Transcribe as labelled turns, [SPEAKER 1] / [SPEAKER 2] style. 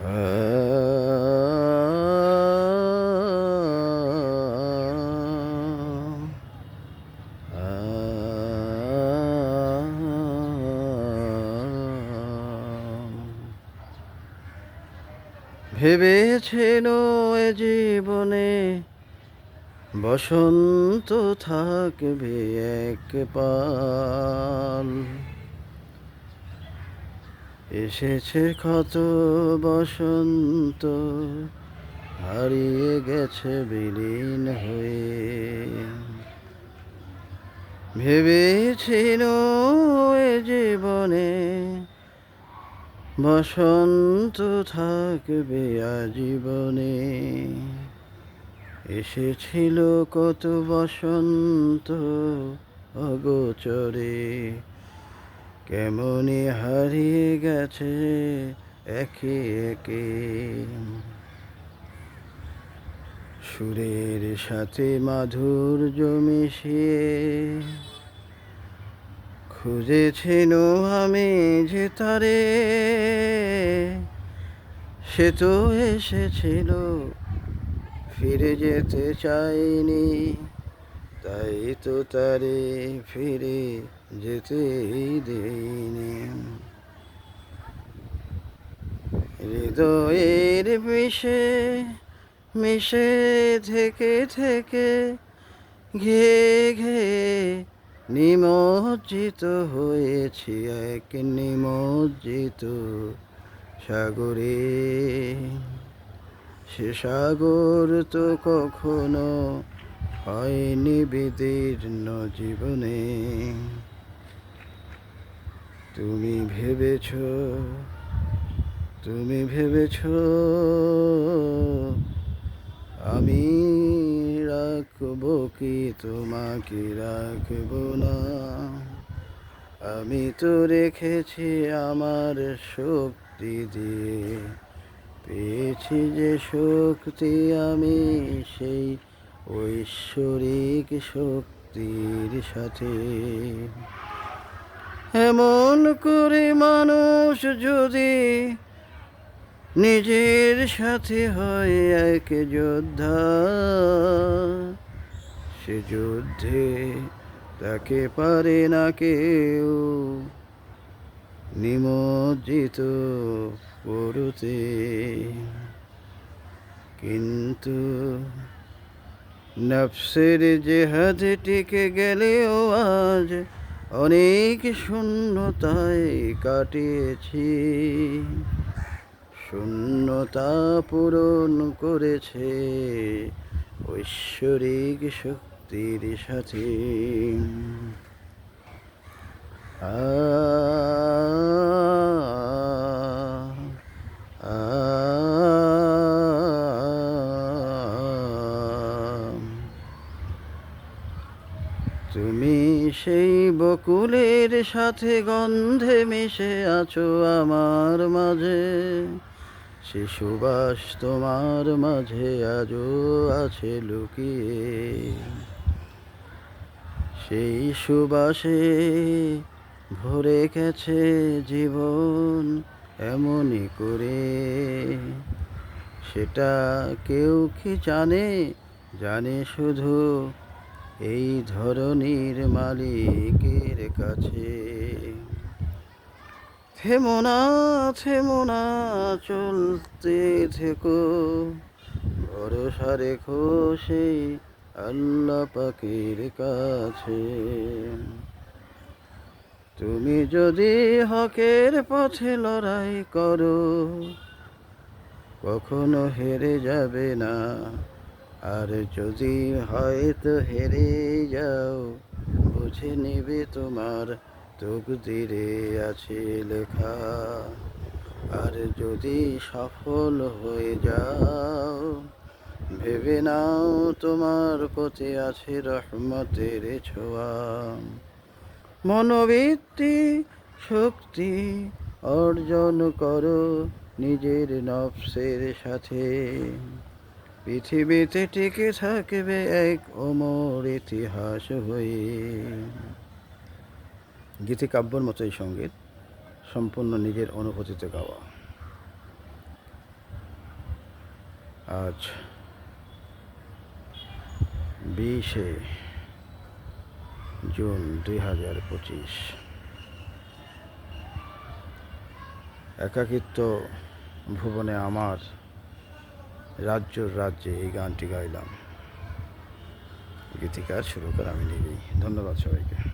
[SPEAKER 1] ভেবেছেন এ জীবনে বসন্ত থাকবে এক পাল। এসেছে কত বসন্ত, হারিয়ে গেছে বিলীন হয়ে। ভেবেছিল এ জীবনে বসন্ত থাকবে আজীবনে। এসেছিল কত বসন্ত অগোচরে। কেমনে হারিয়ে গেছে একে একে? সুরের সাথে মাধুর্য মিশিয়ে খুঁজেছিল আমি যে তারে। সে তো এসেছিল, ফিরে যেতে চাইনি তো তারে ফিরে যেতে দেয়নি হৃদয়ের মিশে মিশে থেকে থেকে ঘে ঘে নিমজ্জিত হয়েছি এক নিমজ্জিত সাগরে। সে সাগর তো কখনো হয়নি বিদীর্ণ জীবনে তুমি ভেবেছ তুমি ভেবেছ, আমি রাখব কি, তোমাকে রাখব না। আমি তো রেখেছি আমার শক্তি দিয়ে, পেয়েছি যে শক্তি আমি, সেই ঐশ্বরিক শক্তির সাথে। এমন করে মানুষ যদি নিজের সাথে হয় এক যোদ্ধা, সে যুদ্ধে তাকে পারে না কেউ। নিমজ্জিত করতে। কিন্তু নফসের জেহাদ টিকে গেলেও আজ অনেক শূন্যতায় কাটিয়েছি। শূন্যতা পূরণ করেছে ঐশ্বরিক শক্তির সাথে। আ তুমি সেই বকুলের সাথে গন্ধে মিশে আছো আমার মাঝে। সে সুবাস তোমার মাঝে আজও আছে লুকিয়ে। সেই সুবাসে ভরে গেছে জীবন এমনই করে। সেটা কেউ কি জানে? জানে শুধু এই ধরনের মালিকের কাছে। থেমোনা থেমোনা চলতে থেকো। ভরসা রেখো সেই আল্লাহ পাখির কাছে। তুমি যদি হকের পথে লড়াই করো, কখনো হেরে যাবে না। আর যদি হয়তো হেরে যাও, বুঝে নেবে তোমার তকদিরে আছে লেখা। আর যদি সফল হয়ে যাও, ভেবে নাও তোমার পথে আছে রহমতের ছোঁয়া। মনোবৃত্তি, শক্তি অর্জন করো নিজের নফসের সাথে। পৃথিবীতে টিকে থাকবে এক অমর ইতিহাস হয়ে। গীতি কাব্যর মতো এই সংগীত সম্পূর্ণ নিজের অনুভূতিতে গাওয়া। আজ বিশে জুন দুই হাজার পঁচিশ। একাকিত্ব ভুবনে আমার রাজ্যর রাজ্যে এই গানটি গাইলাম। গীতিকার করে আমি নিজেই ধন্যবাদ সবাইকে।